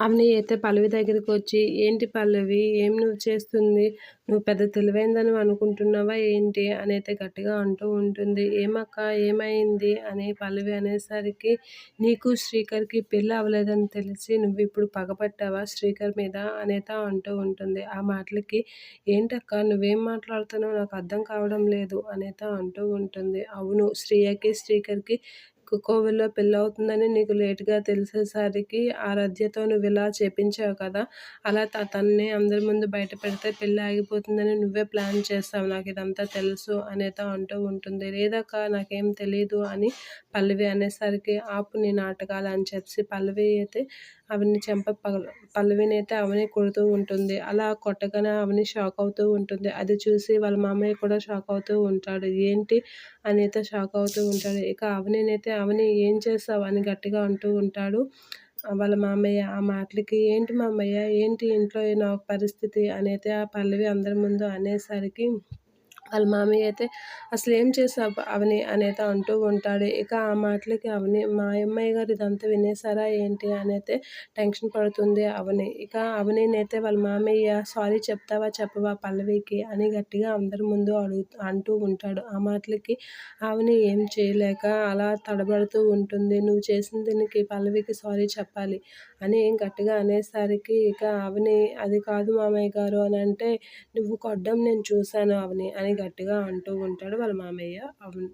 అవని అయితే పల్లవి దగ్గరికి వచ్చి ఏంటి పల్లవి? ఏం నువ్వు చేస్తుంది? నువ్వు పెద్ద తెలివైందని అనుకుంటున్నావా ఏంటి? అని అయితే గట్టిగా అంటూ ఉంటుంది. ఏమక్క? ఏమైంది? అని పల్లవి అనేసరికి నీకు శ్రీకర్కి పెళ్ళి అవ్వలేదని తెలిసి నువ్వు ఇప్పుడు పగపట్టావా శ్రీకర్ మీద? అనేత అంటూ ఉంటుంది. ఆ మాటలకి ఏంటక్క? నువ్వేం మాట్లాడుతున్నావు నాకు అర్థం కావడం లేదు అనేత అంటూ ఉంటుంది. అవును శ్రీయకి శ్రీకర్కి కోవిల్లో పెళ్ళవుతుందని నీకు లేటుగా తెలిసేసరికి ఆరాధ్యతో నువ్వు ఇలా చేపించావు కదా. అలా తనని అందరి ముందు బయట పెడితే పెళ్ళి ఆగిపోతుందని నువ్వే ప్లాన్ చేస్తావు. నాకు ఇదంతా తెలుసు అనేత అంటూ ఉంటుంది. లేదక్క నాకేం తెలియదు అని పల్లవి అనేసరికి ఆపు నీ నాటకాలు అని చెప్పి పల్లవి అయితే అవని చెంప పల్లవినైతే పల్లవిని అయితే అవని కొడుతూ ఉంటుంది. అలా కొట్టగానే అవని షాక్ అవుతూ ఉంటుంది. అది చూసి వాళ్ళ మామయ్య కూడా షాక్ అవుతూ ఉంటాడు. ఏంటి? అనైతే షాక్ అవుతూ ఉంటాడు. ఇక అవనినైతే అవని ఏం చేస్తావు అని గట్టిగా అంటూ ఉంటాడు. వాళ్ళ మామయ్య ఆ మాటలకి ఏంటి మామయ్య? ఏంటి ఇంట్లో నా పరిస్థితి? అనేది ఆ పల్లవి అందరి ముందు అనేసరికి వాళ్ళ మామయ్య అయితే అసలు ఏం చేసావు అవని అనేది అంటూ ఉంటాడు. ఇక ఆ మాటలకి అవని మా అమ్మాయి గారు ఇదంతా వినేసారా ఏంటి అని అయితే టెన్షన్ పడుతుంది అవని. ఇక అవనినైతే వాళ్ళ మామయ్య సారీ చెప్తావా చెప్పవా పల్లవికి? అని గట్టిగా అందరి ముందు అడుగు అంటూ ఉంటాడు. ఆ మాటలకి అవని ఏం చేయలేక అలా తడబడుతూ ఉంటుంది. నువ్వు చేసిన దీనికి పల్లవికి సారీ చెప్పాలి అని గట్టిగా అనేసరికి ఇక అవని అది కాదు మామయ్య గారు అని అంటే నువ్వు కొట్టడం నేను చూశాను అవని అని గట్టిగా అంటూ ఉంటాడు వాళ్ళ మామయ్య. అవును.